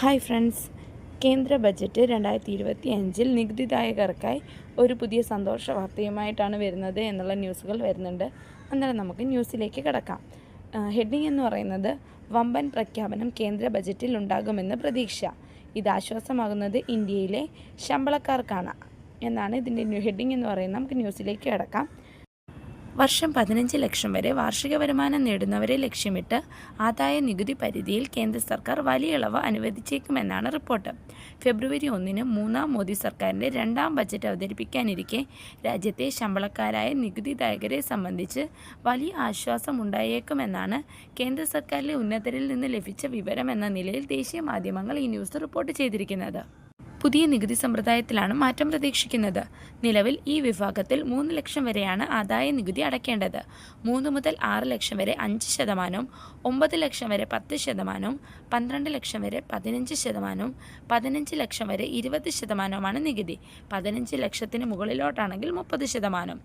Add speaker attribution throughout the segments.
Speaker 1: Hi friends. കേന്ദ്ര budget രണ്ടായിരത്തി ഇരുപത്തി അഞ്ചിൽ നികുതിദായകർക്കായി ഒരു പുതിയ സന്തോഷ വാർത്തയുമായിട്ടാണ് വരുന്നത് എന്നുള്ള ന്യൂസുകൾ വരുന്നുണ്ട്. അന്നേരം നമുക്ക് ന്യൂസിലേക്ക് കിടക്കാം. ഹെഡിങ് എന്ന് പറയുന്നത് വമ്പൻ പ്രഖ്യാപനം കേന്ദ്ര ബജറ്റിൽ ഉണ്ടാകുമെന്ന് പ്രതീക്ഷ. ഇത് ആശ്വാസമാകുന്നത് ഇന്ത്യയിലെ ശമ്പളക്കാർക്കാണ് എന്നാണ് ഇതിന്റെ ഹെഡിങ് എന്ന് പറയുന്നത്. നമുക്ക് ന്യൂസിലേക്ക് കിടക്കാം. വർഷം പതിനഞ്ച് ലക്ഷം വരെ വാർഷിക വരുമാനം നേടുന്നവരെ ലക്ഷ്യമിട്ട് ആദായ നികുതി പരിധിയിൽ കേന്ദ്ര സർക്കാർ വലിയ ഇളവ് അനുവദിച്ചേക്കുമെന്നാണ് റിപ്പോർട്ട്. ഫെബ്രുവരി ഒന്നിന് മൂന്നാം മോദി സർക്കാരിന്റെ രണ്ടാം ബജറ്റ് അവതരിപ്പിക്കാനിരിക്കെ രാജ്യത്തെ ശമ്പളക്കാരായ നികുതിദായകരെ സംബന്ധിച്ച് വലിയ ആശ്വാസം ഉണ്ടായേക്കുമെന്നാണ് കേന്ദ്ര സർക്കാരിലെ ഉന്നതരിൽ നിന്ന് ലഭിച്ച വിവരം എന്ന നിലയിൽ ദേശീയ മാധ്യമങ്ങൾ ഈ ന്യൂസ് റിപ്പോർട്ട് ചെയ്തിരിക്കുന്നത്. പുതിയ നികുതി സമ്പ്രദായത്തിലാണ് മാറ്റം പ്രതീക്ഷിക്കുന്നത്. നിലവിൽ ഈ വിഭാഗത്തിൽ മൂന്ന് ലക്ഷം വരെയാണ് ആദായ നികുതി അടയ്ക്കേണ്ടത്. മൂന്ന് മുതൽ ആറ് ലക്ഷം വരെ അഞ്ച് ശതമാനവും ഒമ്പത് ലക്ഷം വരെ പത്ത് ശതമാനവും പന്ത്രണ്ട് ലക്ഷം വരെ പതിനഞ്ച് ശതമാനവും പതിനഞ്ച് ലക്ഷം വരെ ഇരുപത് ശതമാനവുമാണ് നികുതി. പതിനഞ്ച് ലക്ഷത്തിന് മുകളിലോട്ടാണെങ്കിൽ മുപ്പത് ശതമാനം.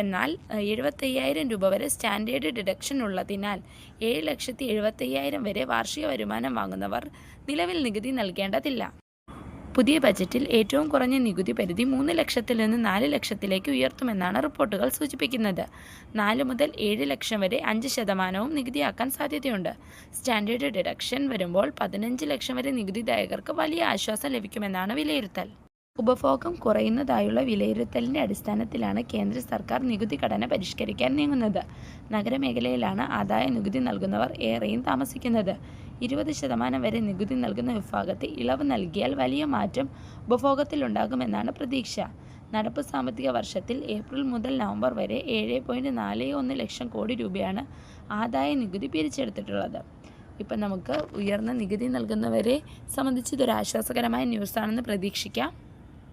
Speaker 1: എന്നാൽ എഴുപത്തയ്യായിരം രൂപ വരെ സ്റ്റാൻഡേർഡ് ഡിഡക്ഷൻ ഉള്ളതിനാൽ ഏഴ് ലക്ഷത്തി എഴുപത്തയ്യായിരം വരെ വാർഷിക വരുമാനം വാങ്ങുന്നവർ നിലവിൽ നികുതി നൽകേണ്ടതില്ല. പുതിയ ബജറ്റിൽ ഏറ്റവും കുറഞ്ഞ നികുതി പരിധി മൂന്ന് ലക്ഷത്തിൽ നിന്ന് നാല് ലക്ഷത്തിലേക്ക് ഉയർത്തുമെന്നാണ് റിപ്പോർട്ടുകൾ സൂചിപ്പിക്കുന്നത്. നാല് മുതൽ ഏഴ് ലക്ഷം വരെ അഞ്ച് ശതമാനവും നികുതിയാക്കാൻ സാധ്യതയുണ്ട്. സ്റ്റാൻഡേർഡ് ഡിഡക്ഷൻ വരുമ്പോൾ പതിനഞ്ച് ലക്ഷം വരെ നികുതിദായകർക്ക് വലിയ ആശ്വാസം ലഭിക്കുമെന്നാണ് വിലയിരുത്തൽ. ഉപഭോഗം കുറയുന്നതായുള്ള വിലയിരുത്തലിന്റെ അടിസ്ഥാനത്തിലാണ് കേന്ദ്ര സർക്കാർ നികുതി ഘടന പരിഷ്കരിക്കാൻ നീങ്ങുന്നത്. നഗരമേഖലയിലാണ് ആദായ നികുതി നൽകുന്നവർ ഏറെയും താമസിക്കുന്നത്. ഇരുപത് ശതമാനം വരെ നികുതി നൽകുന്ന വിഭാഗത്തെ ഇളവ് നൽകിയാൽ വലിയ മാറ്റം ഉപഭോഗത്തിലുണ്ടാകുമെന്നാണ് പ്രതീക്ഷ. നടപ്പ് സാമ്പത്തിക വർഷത്തിൽ ഏപ്രിൽ മുതൽ നവംബർ വരെ ഏഴ് പോയിന്റ് നാല് ഒന്ന് ലക്ഷം കോടി രൂപയാണ് ആദായ നികുതി പിരിച്ചെടുത്തിട്ടുള്ളത്. ഇപ്പം നമുക്ക് ഉയർന്ന നികുതി നൽകുന്നവരെ സംബന്ധിച്ച് ഇതൊരു ആശ്വാസകരമായ ന്യൂസാണെന്ന് പ്രതീക്ഷിക്കാം.